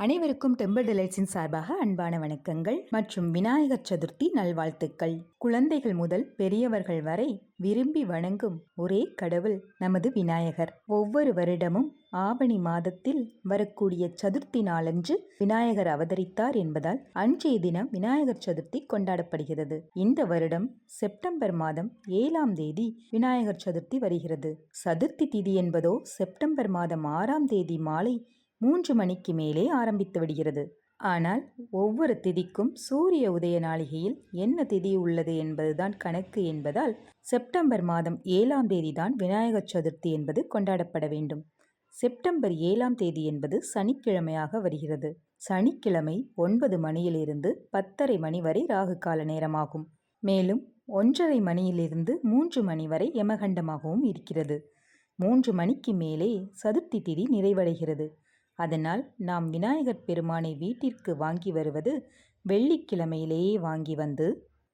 அனைவருக்கும் டெம்பிள் டிலைட்ஸின் சார்பாக அன்பான வணக்கங்கள் மற்றும் விநாயகர் சதுர்த்தி நல்வாழ்த்துக்கள். குழந்தைகள் முதல் பெரியவர்கள் வரை விரும்பி வணங்கும் ஒரே கடவுள் நமது விநாயகர். ஒவ்வொரு வருடமும் ஆவணி மாதத்தில் வரக்கூடிய சதுர்த்தி நாளன்று விநாயகர் அவதரித்தார் என்பதால் அன்றைய தினம் விநாயகர் சதுர்த்தி கொண்டாடப்படுகிறது. இந்த வருடம் செப்டம்பர் மாதம் ஏழாம் தேதி விநாயகர் சதுர்த்தி வருகிறது. சதுர்த்தி திதி என்பதோ செப்டம்பர் மாதம் ஆறாம் தேதி மாலை மூன்று மணிக்கு மேலே ஆரம்பித்து விடுகிறது. ஆனால் ஒவ்வொரு திதிக்கும் சூரிய உதய நாளிகையில் என்ன திதி உள்ளது என்பதுதான் கணக்கு என்பதால் செப்டம்பர் மாதம் ஏழாம் தேதி தான் விநாயகர் சதுர்த்தி என்பது கொண்டாடப்பட வேண்டும். செப்டம்பர் ஏழாம் தேதி என்பது சனிக்கிழமையாக வருகிறது. சனிக்கிழமை ஒன்பது மணியிலிருந்து பத்தரை மணி வரை ராகு கால நேரமாகும். மேலும் ஒன்றரை மணியிலிருந்து மூன்று மணி வரை யமகண்டமாகவும் இருக்கிறது. மூன்று மணிக்கு மேலே சதுர்த்தி திதி நிறைவடைகிறது. அதனால் நாம் விநாயகர் பெருமானை வீட்டிற்கு வாங்கி வருவது வெள்ளிக்கிழமையிலேயே வாங்கி வந்து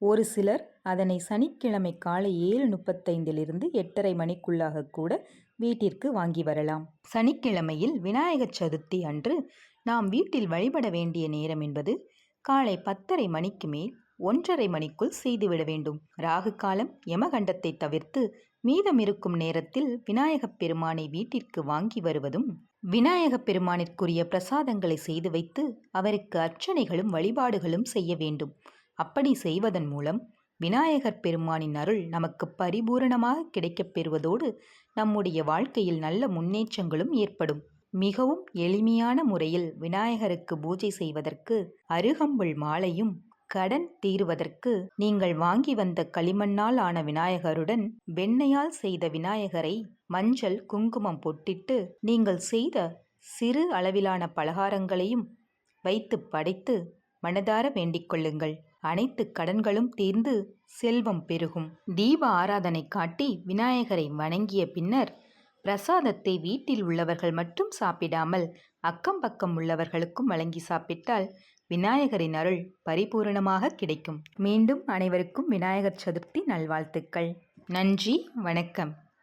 ஒரு சிலர் அதனை சனிக்கிழமை காலை ஏழு முப்பத்தைந்திலிருந்து எட்டரை மணிக்குள்ளாக கூட வீட்டிற்கு வாங்கி வரலாம். சனிக்கிழமையில் விநாயகர் சதுர்த்தி அன்று நாம் வீட்டில் வழிபட வேண்டிய நேரம் என்பது காலை பத்தரை மணிக்கு மேல் ஒன்றரை மணிக்குள் செய்துவிட வேண்டும். ராகு காலம் யமகண்டத்தை தவிர்த்து மீதமிருக்கும் நேரத்தில் விநாயகப் பெருமானை வீட்டிற்கு வாங்கி வருவதும் விநாயகப் பெருமானிற்குரிய பிரசாதங்களை செய்து வைத்து அவருக்கு அர்ச்சனைகளும் வழிபாடுகளும் செய்ய வேண்டும். அப்படி செய்வதன் மூலம் விநாயகர் பெருமானின் அருள் நமக்கு பரிபூரணமாக கிடைக்கப் பெறுவதோடு நம்முடைய வாழ்க்கையில் நல்ல முன்னேற்றங்களும் ஏற்படும். மிகவும் எளிமையான முறையில் விநாயகருக்கு பூஜை செய்வதற்கு அருகம்புல் மாலையும் கடன் தீருவதற்கு நீங்கள் வாங்கி வந்த களிமண்ணால் ஆன விநாயகருடன் வெண்ணையால் செய்த விநாயகரை மஞ்சள் குங்குமம் பொட்டிட்டு நீங்கள் செய்த சிறு அளவிலான பலகாரங்களையும் வைத்து படைத்து மனதார வேண்டிக் கொள்ளுங்கள். அனைத்து கடன்களும் தீர்ந்து செல்வம் பெருகும். தீப ஆராதனை காட்டி விநாயகரை வணங்கிய பின்னர் பிரசாதத்தை வீட்டில் உள்ளவர்கள் மட்டும் சாப்பிடாமல் அக்கம் பக்கம் உள்ளவர்களுக்கும் வழங்கி சாப்பிட்டால் விநாயகரின் அருள் பரிபூரணமாக கிடைக்கும். மீண்டும் அனைவருக்கும் விநாயகர் சதுர்த்தி நல்வாழ்த்துக்கள். நன்றி வணக்கம்.